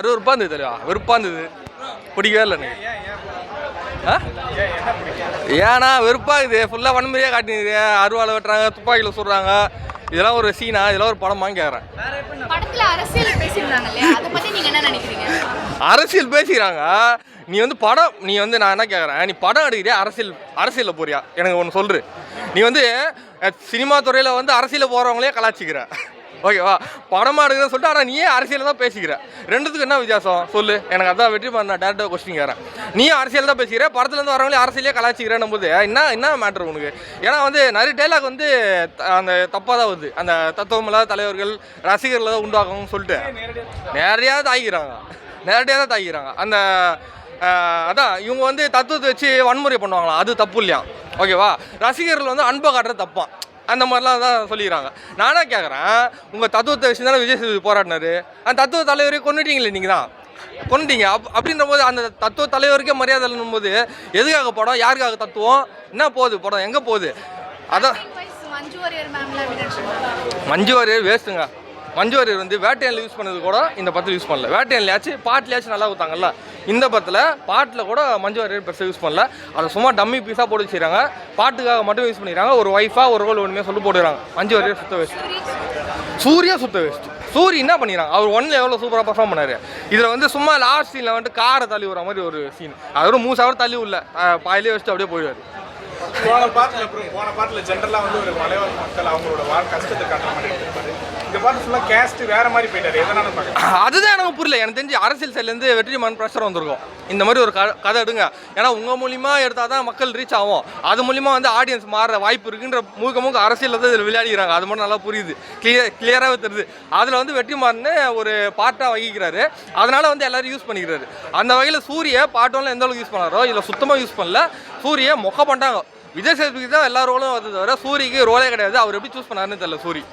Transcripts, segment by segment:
அறுவருப்பா இருந்தது தலைவா வெறுப்பா இருந்தது. பிடிக்கவே இல்லை எனக்கு. ஏன்னா வெறுப்பாகுது ஃபுல்லாக வன்முறையாக காட்டினுது. அருவாளை வெட்டுறாங்க துப்பாக்கியில் சுடுறாங்க. இதெல்லாம் ஒரு சீனா இதெல்லாம் ஒரு படமான்னு கேட்குறேன் அரசியல் பேசிக்கிறாங்க. நீ வந்து படம் நீ வந்து நான் என்ன கேட்குறேன் நீ படம் எடுக்கிறியா? அரசியல் அரசியலில் போறியா? எனக்கு ஒன்று சொல்று நீ வந்து சினிமா துறையில் வந்து அரசியலில் போகிறவங்களே கலாச்சிக்கிற. ஓகேவா? படமா எடுக்கிறேன்னு சொல்லிட்டு ஆனால் நீயே அரசியல் தான் பேசிக்கிற. ரெண்டுத்துக்கு என்ன வித்தியாசம்? சொல்லு. எனக்கு அதான் வெற்றி பண்ண டேரக்டாக கொஸ்டின் கேட்குறேன் நீயும் அரசியல் தான் பேசிக்கிற. படத்துலேருந்து வரவங்களே அரசியலே கலாச்சிக்கிறேன் போது என்ன என்ன மேட்ரு உனக்கு? ஏன்னா வந்து நிறைய டைலாக் வந்து த- அந்த தப்பாக தான் வருது. அந்த தத்துவமில்லாத தலைவர்கள் ரசிகர்களை தான் உண்டாக்கணும்னு சொல்லிட்டு. நிறையா தாய்க்கிறாங்க. நேரடியாக தான் தாய்க்கிறாங்க. அந்த அதான் இவங்க வந்து தத்துவத்தை வச்சு வன்முறை பண்ணுவாங்களா அது தப்பு இல்லையா? ஓகேவா? ரசிகர்கள் வந்து அன்பை காட்டுறது தப்பான் அந்த மாதிரிலாம் தான் சொல்லிக்கிறாங்க. நானே கேட்குறேன் உங்கள் தத்துவத்தை விஷயம் தானே விஜய் சேதுபதி போராடினாரு? அந்த தத்துவ தலைவரே கொண்டுட்டீங்களே நீங்கள் தான். கொண்டுட்டீங்க அப் அப்படின்ற போது அந்த தத்துவ தலைவருக்கே மரியாதை இல்லைன்னும் போது எதுக்காக படம்? யாருக்காக தத்துவம்? என்ன போகுது படம்? எங்கே போகுது? அதான் மஞ்சு வாரியர் மஞ்சு வாரியர் வேஸ்ட்டுங்க. மஞ்சு வாரியர் வந்து வேட்டையனில் யூஸ் பண்ணது கூட இந்த படத்தில் யூஸ் பண்ணல. வேட்டையன்லையாச்சும் பாட்டிலையாச்சும் நல்லா கொடுத்தாங்கல்ல இந்த படத்தில் பாட்டில் கூட மஞ்சு வாரியர் பெருசாக யூஸ் பண்ணல. அதை சும்மா டம்மி பீஸாக போட்டு வச்சுக்கிறாங்க பாட்டுக்காக மட்டும் யூஸ் பண்ணிக்கிறாங்க. ஒரு ஒய்ஃபாக ஒரு ரோல் ஒன்றுமே சொல்லி போட்டுக்கிறாங்க. மஞ்சு வாரியர் சுத்த வேஸ்ட் சூர்யா சுத்த வேஸ்ட் சூரி என்ன பண்ணிடுறாங்க அவர் ஒன்ல எவ்வளோ சூப்பராக பர்ஃபார்ம் பண்ணார்? இதில் வந்து சும்மா லாஸ்ட் சீனில் வந்துட்டு காரை தள்ளி விடுற மாதிரி ஒரு சீன் அதோட மூணு ஹவர் தள்ளி உள்ள பாயிலே வச்சுட்டு அப்படியே போயிடுவார். போன பாட்டில் போன பாட்டில் ஜென்ரலாக வந்து ஒரு மலைவாழ் மக்கள் அவங்களோட வாழ் கஷ்டத்தை காட்டுற மாதிரி இந்த பாட்டு ஃபுல்லா கேஸ்ட் வேற மாதிரி போயிட்டாரு. எதனால பாக்க அதுதான் எனக்கு புரியல. எனக்கு தெரிஞ்சு அரசியல் சைட்லேருந்து வெற்றிமான் ப்ரெஷர் வந்திருக்கும். இந்த மாதிரி ஒரு க- கதை எடுங்க. ஏன்னா உங்கள் மூலியமா எடுத்தால் தான் மக்கள் ரீச் ஆகும். அது மூலியமா வந்து ஆடியன்ஸ் மாற வாய்ப்பு இருக்குன்ற மூக்க மூக்க அரசியலில் தான் இதில் விளையாடிக்கிறாங்க. அது மட்டும் நல்லா புரியுது. கிளியர் கிளியராகவே தெரியுது. அதில் வந்து வெற்றிமாறன் ஒரு பார்ட்டாக வகிக்கிறாரு. அதனால வந்து எல்லாரும் யூஸ் பண்ணிக்கிறாரு. அந்த வகையில் சூரிய பாட்டோம்லாம் எந்த அளவுக்கு யூஸ் பண்ணாரோ இதில் சுத்தமாக யூஸ் பண்ணல. சூரிய மொக்க பண்ணிட்டாங்க. விஜய் சேதுபதி தான் எல்லா ரோலும் வந்து தவிர சூரிக்கு ரோலே கிடையாது. அவர் எப்படி சூஸ் பண்ணாருன்னு தெரியல சூரி.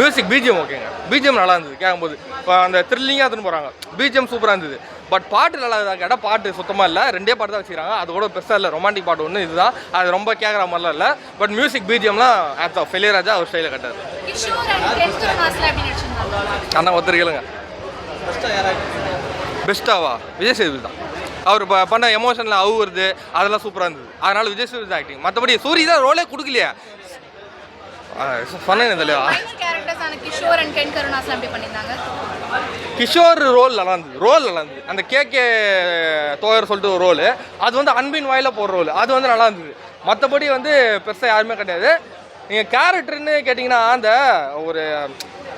மியூசிக் பிஜிஎம் ஓகேங்க பிஜிஎம் நல்லா இருந்தது கேட்கும்போது இப்போ அந்த த்ரில்லிங்காக எடுத்துன்னு போகிறாங்க பிஜிஎம் சூப்பராக இருந்தது. பட் பாட்டு நல்லா இருந்தா கேட்டால் பாட்டு சுத்தமாக இல்லை. ரெண்டே பாட்டு தான் வச்சுக்கிறாங்க. அது கூட பெருசாக இல்லை. ரொமான்டிக் பாட்டு ஒன்று இதுதான். அது ரொம்ப கேட்குற மாதிரிலாம் இல்லை. பட் மியூசிக் பிஜிஎம்லாம் ஆப்ஸ் ஆஃப் ஃபெலியராஜா அவர் ஸ்டைலில் கட்டாரு. அண்ணா ஒருத்தர் கேளுங்க. பெஸ்ட்டாவா? விஜய் சேதுபதி தான். அவர் இப்போ பண்ண எமோஷனில் அவுறது அதெல்லாம் சூப்பராக இருந்தது. அதனால விஜய் சேதுபதி ஆக்டிங் மற்றபடி சூரி தான் ரோலே கொடுக்கலையே. சொன்னேன் தலைவா மைனர் கேரக்டர்ஸான கிஷோர் அண்ட் கென் கருணாஸ்லாம் எப்படி பண்ணியிருந்தாங்க. கிஷோர் ரோல் நல்லா இருந்தது ரோல் நல்லா இருந்தது. அந்த கேகே தோயர் சொல்லிட்டு ஒரு ரோல் அது வந்து அன்பின் வாயில போடுற ரோல் அது வந்து நல்லா இருந்தது. மற்றபடி வந்து பெருசாக யாருமே கிடையாது. நீங்கள் கேரக்டர்னு கேட்டிங்கன்னா அந்த ஒரு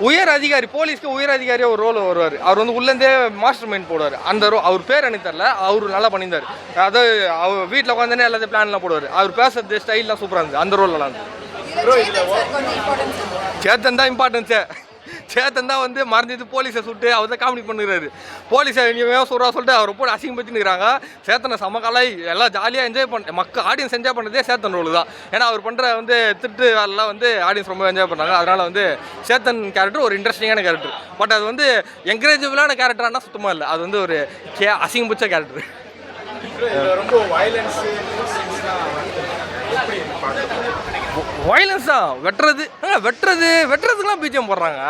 உயர் அதிகாரி போலீஸ்க்கு உயர் அதிகாரியாக ஒரு ரோல் வருவார். அவர் வந்து உள்ளேருந்தே மாஸ்டர் மைண்ட் போடுவார். அந்த ரோ அவர் பேர் எனக்கு தெரில அவர் நல்லா பண்ணியிருந்தார். அதாவது அவர் வீட்டில் உட்காந்துனே எல்லாத்தையும் பிளான்லாம் போடுவார். அவர் பேசுறது ஸ்டைல்லாம் சூப்பராக இருந்தது. அந்த ரோல் நல்லா இருந்தது. சேத்தன் தான் இம்பார்ட்டன்ஸே சேத்தன் தான் வந்து மறைஞ்சிட்டு போலீஸை சுட்டு அவர் தான் காமெடி பண்ணுறாரு போலீஸை இனிமே சொல்கிறா சொல்லிட்டு அவர் போட்டு அசிங்கப்படுத்தினுக்கிறாங்க சேத்தனை செம கலை எல்லாம் ஜாலியாக என்ஜாய் பண்ண மக்கள் ஆடியன்ஸ் என்ஜாய் பண்ணுறதே சேத்தன் ரோல் தான். ஏன்னா அவர் பண்ணுற வந்து திட்டு வேலைலாம் வந்து ஆடியன்ஸ் ரொம்ப என்ஜாய் பண்ணுறாங்க அதனால் வந்து சேத்தன் கேரக்டர் ஒரு இன்ட்ரெஸ்டிங்கான கேரக்டர் பட் அது வந்து என்கரேஜபிளான கேரக்டரானா சுத்தமாக இல்லை. அது வந்து ஒரு கே அசிங்கம்பிச்ச கேரக்டர் ரொம்ப வயலன்ஸ் எப்படி வயலன்ஸ் தான் வெட்டுறது வெட்டுறது. வெட்டுறதுக்குலாம் பீஜம் போடுறாங்க.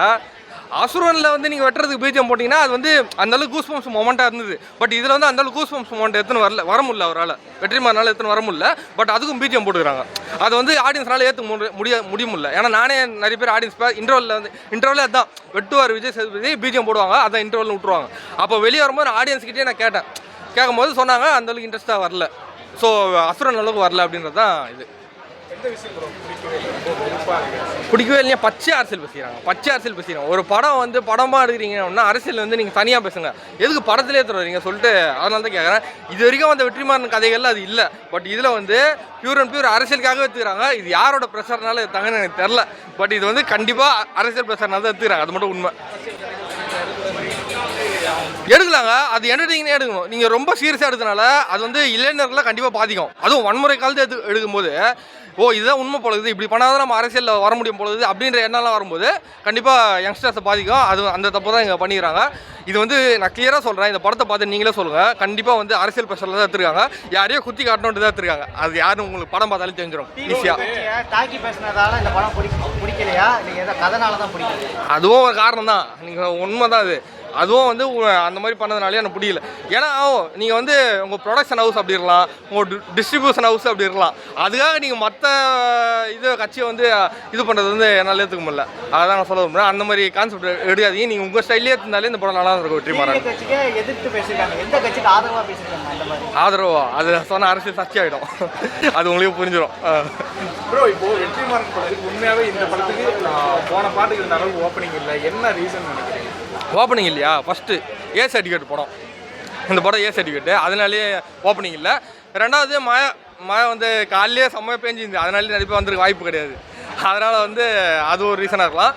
அசுரனில் வந்து நீங்கள் வெட்டுறதுக்கு பீஜம் போட்டிங்கன்னா அது வந்து அந்த அளவுக்கு கூஸ் பம்ப்ஸ் மொமெண்ட்டாக இருந்தது. பட் இதில் வந்து அந்தளவுக்கு கூஸ் பம்ப்ஸ் மொமெண்ட் எடுத்துன்னு வரல. வர முடியல அவரால். வெற்றிமாறனால எடுத்துன்னு வர முடியல. பட் அதுக்கும் பீஜம் போட்டுக்கிறாங்க. அது வந்து ஆடியன்ஸ்னால ஏற்ற முடிய முடிய முடியல. ஏன்னா நானே நிறைய பேர் ஆடியன்ஸ் இன்டர்வலில் வந்து இன்டர்வலே அதுதான் வெட்டுவார் விஜய் சேதுபதி பீஜம் போடுவாங்க. அதான் இன்டர்வலில் விட்டுருவாங்க. அப்போ வெளியே வரும்போது ஆடியன்ஸ் கிட்டே நான் கேட்டேன். கேட்கும்போது சொன்னாங்க அந்த அளவுக்கு இன்ட்ரெஸ்ட்டாக வரல. ஸோ அசுரன் அளவுக்கு வரல அப்படின்றது தான் இது. பிடிக்கவே இல்லையா? பச்சை அரசியல் பேசுகிறாங்க பச்சை அரசியல் பேசுகிறாங்க ஒரு படம் வந்து படமாக எடுக்கிறீங்கன்னா அரசியல் வந்து நீங்கள் தனியாக பேசுங்க. எதுக்கு படத்திலே தருவீங்க சொல்லிட்டு அதனால தான் கேட்குறேன் இது வரைக்கும் அந்த வெற்றிமாறன் கதைகள் அது இல்லை. பட் இதில் வந்து பியூர் அண்ட் பியூர் அரசியலுக்காக எடுத்துக்கிறாங்க இது யாரோட ப்ரெஷர்னால எடுத்தாங்கன்னு எனக்கு தெரில பட் இது வந்து கண்டிப்பாக அரசியல் ப்ரெஷர்னால தான் எடுத்துக்கிறாங்க அது மட்டும் உண்மை. எடுக்கலாங்க. அது என்டர்டெயினே எடுக்கணும். நீங்கள் ரொம்ப சீரியஸாக எடுத்தனால அது வந்து இளைஞர்களை கண்டிப்பாக பாதிக்கும். அதுவும் வன்முறை காலத்தை எடுத்து எடுக்கும்போது ஓ இதுதான் உண்மை பொழுது இப்படி பண்ணாதான் நம்ம அரசியலில் வர முடியும் பொழுது அப்படின்ற எண்ணம்லாம் வரும்போது கண்டிப்பாக யங்ஸ்டர்ஸை பாதிக்கும். அது அந்த தப்பு தான் இங்கே பண்ணிக்கிறாங்க. இது வந்து நான் கிளியராக சொல்கிறேன் இந்த படத்தை பார்த்து நீங்களே சொல்லுங்கள் கண்டிப்பாக வந்து அரசியல் ப்ரெஷரில் தான் எடுத்துருக்காங்க. யாரையோ குத்தி காட்டணுன்ட்டு தான் எடுத்துருக்காங்க. அது யாரும் உங்களுக்கு படம் பார்த்தாலே தெரிஞ்சிடும் ஈஸியாக தாக்கி பேசினதால இந்த படம் பிடிக்க பிடிக்கலையா? எதை கதனால தான் பிடிக்கல? அதுவும் ஒரு காரணம் தான் நீங்கள் உண்மை தான் அது. அதுவும் வந்து உ- அந்த மாதிரி பண்ணதுனாலே எனக்கு பிடிக்கல ஏன்னா நீங்கள் வந்து உங்கள் ப்ரொடக்ஷன் ஹவுஸ் அப்படி இருக்கலாம் உங்கள் டிஸ்ட்ரிபியூஷன் ஹவுஸ் அப்படி இருக்கலாம் அதுக்காக நீங்கள் மற்ற இது கட்சியை வந்து இது பண்ணுறது வந்து என்னால் ஏற்றுக்க முடியல. அதான் நான் சொல்ல விரும்புகிறேன் அந்த மாதிரி கான்செப்ட் எடுக்காதீங்க. நீங்கள் உங்கள் ஸ்டைல்லே இருந்தாலே இந்த படம் நல்லா இருக்கும் வெற்றி மாறன். ஆதரவா அது சொன்ன அரசியல் சர்ச்சை ஆகிடும் அது உங்களுக்கு புரிஞ்சிடும் ப்ரோ இப்போ வெற்றிமாறன் படத்துக்கு உண்மையாவே இந்த படத்துக்கு போன பாட்டுக்கு இருந்த அளவுக்கு ஓப்பனிங் இல்லை. என்ன ரீசன் நினைக்கிறீங்க? ஓப்பனிங் இல்லையா? ஃபஸ்ட்டு ஏ சர்டிஃபிகேட் படம் இந்த படம் ஏ சர்டிஃபிகேட்டு அதனாலேயே ஓப்பனிங் இல்லை. ரெண்டாவது மழை மழை வந்து காலையிலே செம்மையாக பேஞ்சிருந்து அதனாலே நிறைய பேர் வந்திருக்க வாய்ப்பு கிடையாது. அதனால் வந்து அது ஒரு ரீசனாக இருக்கலாம்.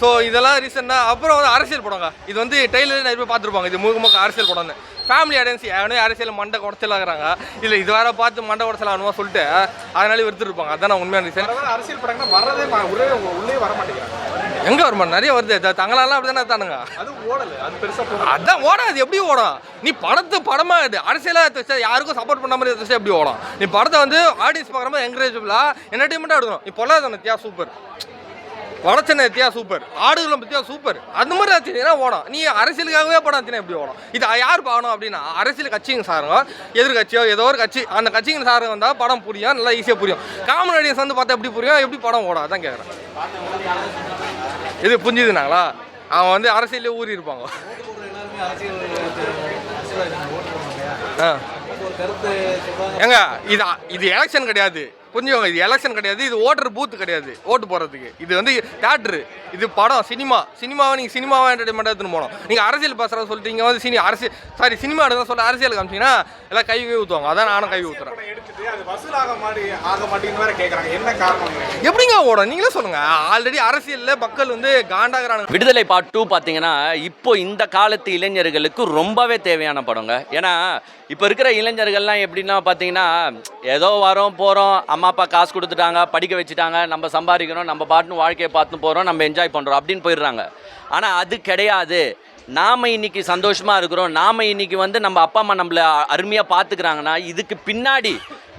ஸோ இதெல்லாம் ரீசன்னா அப்புறம் வந்து அரசியல் படங்க. இது வந்து டெய்லர் நிறைய பேர் பார்த்துருப்பாங்க. இது முழுக்க முழுக்க அரசியல் படம்னு. ஃபேமிலி ஆடியன்ஸ் ஏன்னா அரசியல் மண்டை குடச்சலாகிறாங்க. இல்லை இது வேற பார்த்து மண்டை குடச்சலாகணுமா சொல்லிட்டு அதனால வெறுத்துருப்பாங்க அதான் உண்மையான ரீசன் அரசியல் படங்கன்னா வர்றதே உள்ளே உள்ளே வர மாட்டேங்கிறாங்க. எங்கே வருமா? நிறைய வருது. தங்களாலாம் அப்படி தானே தானுங்க. அது ஓடல. அது பெருசா போகல அதான் ஓடாது. எப்படி ஓடும்? நீ படத்தை படமா இது. அரசியலா எடுத்து வச்சா யாருக்கும் சப்போர்ட் பண்ண மாதிரி வச்சா எப்படி ஓடும்? நீ படத்தை வந்து ஆடியன்ஸ் பார்க்குற மாதிரி என்கரேஜபிளா என்டர்டைன்மெண்ட்டாக எடுக்கணும். நீ பொல்லாத நத்தியா சூப்பர் வடச்சனை எத்தியா சூப்பர் ஆடுகளும் பத்தியா சூப்பர் அந்த மாதிரி ஆச்சுன்னா ஓடும். நீ அரசியலுக்காகவே படம் ஆச்சுன்னா எப்படி ஓடும்? இது யார் பார்க்கணும் அப்படின்னா அரசியல் கட்சிங்க சாருங்க. எதிர்கட்சியோ ஏதோ ஒரு கட்சி. அந்த கட்சிங்க சாருங்க வந்தால் படம் புரியும். நல்லா ஈஸியாக புரியும். காமன் ஆடியன்ஸ் வந்து பார்த்தா எப்படி புரியும்? எப்படி படம் ஓடும்? அதான் கேட்குறேன் இது புரிஞ்சுதுனாங்களா? அவன் வந்து அரசியலே ஊறி இருப்பாங்க. ஏங்க இது இது எலெக்ஷன் கிடையாது. புரிஞ்சுக்கோங்க இது எலெக்ஷன் கிடையாது இது ஓட்டர் பூத் கிடையாது ஓட்டு போடுறதுக்கு. இது வந்து தேட்ரு இது படம் சினிமா சினிமாவை நீங்கள் சினிமாவை என்டர்டைன்மெண்ட்டாக எடுத்துன்னு போகணும். நீங்கள் அரசியல் பேசுகிறத சொல்லிட்டு இங்கே வந்து சினி அரசியல் சாரி சினிமா எடுக்க சொல்ல அரசியல் காமிச்சிங்கன்னா எல்லாம் கை கை ஊற்றுவாங்க அதான் நானும் கை ஊற்றுறேன் எப்படிங்க ஓடும்? நீங்களே சொல்லுங்க. ஆல்ரெடி அரசியலில் மக்கள் வந்து காண்டாகிறானுங்க. விடுதலை பார்ட் டூ பார்த்தீங்கன்னா இப்போ இந்த காலத்து இளைஞர்களுக்கு ரொம்பவே தேவையான படங்க. ஏன்னா இப்போ இருக்கிற இளைஞர்கள்லாம் எப்படின்னா பார்த்தீங்கன்னா ஏதோ வரோம் போகிறோம் அம்மா அப்பா காசு கொடுத்துட்டாங்க படிக்க வச்சுட்டாங்க நம்ம சம்பாதிக்கணும் நம்ம பாட்டுன்னு வாழ்க்கையை பார்த்து போகிறோம் நம்ம என்ஜாய் பண்ணுறோம் அப்படின்னு போயிடுறாங்க. ஆனால் அது கிடையாது. நாம் இன்னைக்கு சந்தோஷமாக இருக்கிறோம். நாம் இன்னைக்கு வந்து நம்ம அப்பா அம்மா நம்மளை அருமையாக பார்த்துக்கிறாங்கன்னா இதுக்கு பின்னாடி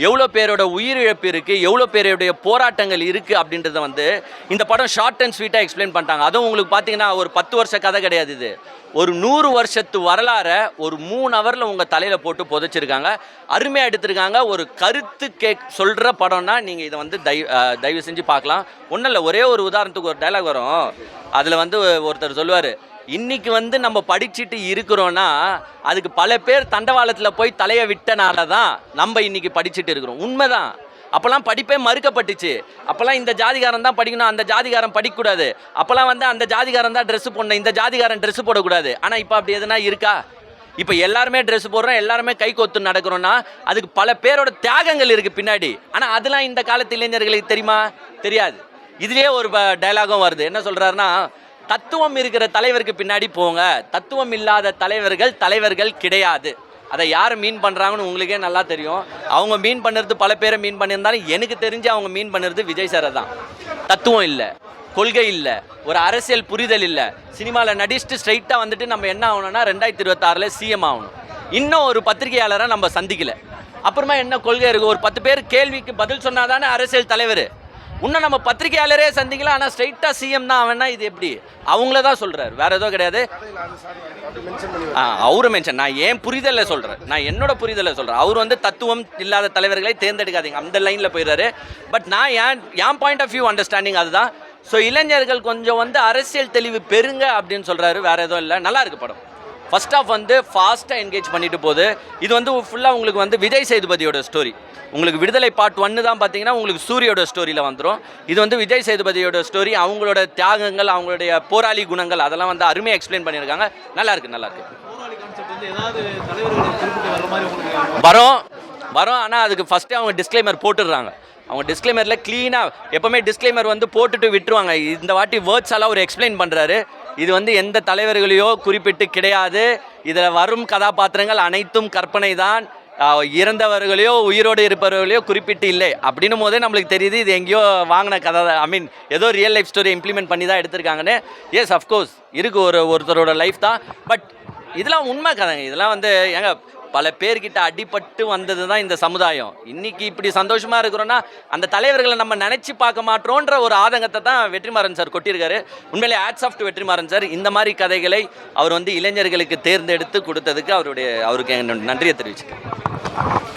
எவ்வளோ பேரோட உயிரிழப்பு இருக்குது எவ்வளோ பேருடைய போராட்டங்கள் இருக்குது அப்படின்றத வந்து இந்த படம் ஷார்ட் அண்ட் ஸ்வீட்டாக எக்ஸ்பிளைன் பண்ணிட்டாங்க. அதுவும் உங்களுக்கு பார்த்தீங்கன்னா ஒரு பத்து வருஷ கதை கிடையாது இது. ஒரு நூறு வருஷத்து வரலாறை ஒரு மூணு ஹவரில் உங்கள் தலையில் போட்டு புதைச்சிருக்காங்க. அருமையாக எடுத்திருக்காங்க. ஒரு கருத்து கேக் சொல்கிற படம்னா நீங்கள் இதை வந்து தயவு தயவு செஞ்சு பார்க்கலாம். ஒன்றும் இல்லை ஒரே ஒரு உதாரணத்துக்கு ஒரு டைலாக் வரும். அதில் வந்து ஒருத்தர் சொல்லுவார் இன்னைக்கு வந்து நம்ம படிச்சுட்டு இருக்கிறோன்னா அதுக்கு பல பேர் தண்டவாளத்தில் போய் தலையை விட்டனால தான் நம்ம இன்னைக்கு படிச்சுட்டு இருக்கிறோம். உண்மைதான். அப்போல்லாம் படிப்பே மறுக்கப்பட்டுச்சு. அப்போல்லாம் இந்த ஜாதிகாரன் தான் படிக்கணும் அந்த ஜாதிகாரன் படிக்கக்கூடாது. அப்போல்லாம் வந்து அந்த ஜாதிகாரன் தான் ட்ரெஸ்ஸு போடணும் இந்த ஜாதிகாரன் ட்ரெஸ்ஸு போடக்கூடாது. ஆனால் இப்போ அப்படி எதுனா இருக்கா? இப்போ எல்லாருமே ட்ரெஸ் போடுறோம் எல்லாருமே கை கொத்து நடக்கிறோன்னா அதுக்கு பல பேரோட தியாகங்கள் இருக்குது பின்னாடி. ஆனால் அதெல்லாம் இந்த காலத்து இளைஞர்களுக்கு தெரியுமா? தெரியாது. இதுலேயே ஒரு டைலாகும் வருது. என்ன சொல்கிறாருன்னா தத்துவம் இருக்கிற தலைவருக்கு பின்னாடி போங்க. தத்துவம் இல்லாத தலைவர்கள் தலைவர்கள் கிடையாது. அதை யார் மீன் பண்ணுறாங்கன்னு உங்களுக்கே நல்லா தெரியும். அவங்க மீன் பண்ணுறது பல பேரை மீன் பண்ணியிருந்தாலும் எனக்கு தெரிஞ்சு அவங்க மீன் பண்ணுறது விஜய் சாரை தான். தத்துவம் இல்லை. கொள்கை இல்லை. ஒரு அரசியல் புரிதல் இல்லை. சினிமாவில் நடிச்சுட்டு ஸ்ட்ரைட்டாக வந்துட்டு நம்ம என்ன ஆகணும்னா ரெண்டாயிரத்தி இருபத்தாறில் சிஎம் ஆகணும். இன்னும் ஒரு பத்திரிகையாளரை நம்ம சந்திக்கல. அப்புறமா என்ன கொள்கை இருக்குது ஒரு பத்து பேர் கேள்விக்கு பதில் சொன்னாதானே அரசியல் தலைவர். இன்னும் நம்ம பத்திரிகையாளரே சந்திக்கலாம் ஆனால் ஸ்ட்ரைட்டாக சிஎம் தான் அவனா இது எப்படி? அவங்கள தான் சொல்கிறார் வேற எதுவும் கிடையாது. ஆ அவரு மென்ஷன் நான் ஏன் புரிதலை சொல்கிறேன் நான் என்னோட புரிதலை சொல்கிறேன் அவர் வந்து தத்துவம் இல்லாத தலைவர்களை தேர்ந்தெடுக்காதீங்க. அந்த லைனில் போயிடுறாரு. பட் நான் ஏன் என் பாயிண்ட் ஆஃப் வியூ அண்டர்ஸ்டாண்டிங் அதுதான்? ஸோ இளைஞர்கள் கொஞ்சம் வந்து அரசியல் தெளிவு பெறுங்க அப்படின்னு சொல்கிறாரு வேற எதுவும் இல்லை. நல்லா இருக்கு படம். ஃபர்ஸ்ட் ஆஃப் வந்து ஃபாஸ்ட்டாக என்கேஜ் பண்ணிட்டு போகுது. இது வந்து ஃபுல்லாக உங்களுக்கு வந்து விஜய் சேதுபதியோட ஸ்டோரி உங்களுக்கு விடுதலை பார்ட் ஒன்று தான் பார்த்தீங்கன்னா உங்களுக்கு சூரியோட ஸ்டோரியில் வந்துடும் இது வந்து விஜய் சேதுபதியோட ஸ்டோரி அவங்களோட தியாகங்கள் அவங்களுடைய போராளி குணங்கள் அதெல்லாம் வந்து அருமையாக எக்ஸ்பிளைன் பண்ணியிருக்காங்க. நல்லா இருக்கு நல்லா இருக்கு. வரோம் வரோம். ஆனால் அதுக்கு ஃபஸ்ட்டே அவங்க டிஸ்க்ளைமர் போட்டுடுறாங்க. அவங்க டிஸ்க்ளைமரில் க்ளீனாக எப்போவுமே டிஸ்க்ளைமர் வந்து போட்டுட்டு விட்டுருவாங்க. இந்த வாட்டி வேர்ட்ஸ் எல்லாம் அவர் எக்ஸ்பிளைன் பண்ணுறாரு இது வந்து எந்த தலைவர்களையோ குறிப்பிட்டு கிடையாது. இதில் வரும் கதாபாத்திரங்கள் அனைத்தும் கற்பனை தான் இறந்தவர்களையோ உயிரோடு இருப்பவர்களையோ குறிப்பிட்டு இல்லை. அப்படின்னும் போதே நம்மளுக்கு தெரியுது இது எங்கேயோ வாங்கின கதை ஐ மீன் ஏதோ ரியல் லைஃப் ஸ்டோரி இம்ப்ளிமெண்ட் பண்ணி தான் எடுத்திருக்காங்கன்னு. எஸ் அஃப்கோர்ஸ் இருக்குது ஒரு ஒருத்தரோட லைஃப் தான். பட் இதெல்லாம் உண்மை கதைங்க. இதெல்லாம் வந்து எங்கள் பல பேர்கிட்ட அடிபட்டு வந்தது தான் இந்த சமுதாயம். இன்னைக்கு இப்படி சந்தோஷமா இருக்கிறோன்னா அந்த தலைவர்களை நம்ம நினைச்சு பார்க்க மாட்டோன்ற ஒரு ஆதங்கத்தை தான் வெற்றிமாறன் சார் கொட்டியிருக்காரு. உண்மையிலே ஆட்ஸ் ஆஃப் வெற்றிமாறன் சார். இந்த மாதிரி கதைகளை அவர் வந்து இளைஞர்களுக்கு தேர்ந்தெடுத்து கொடுத்ததுக்கு அவருடைய அவருக்கு நன்றியை தெரிவிச்சுக்கிறேன்.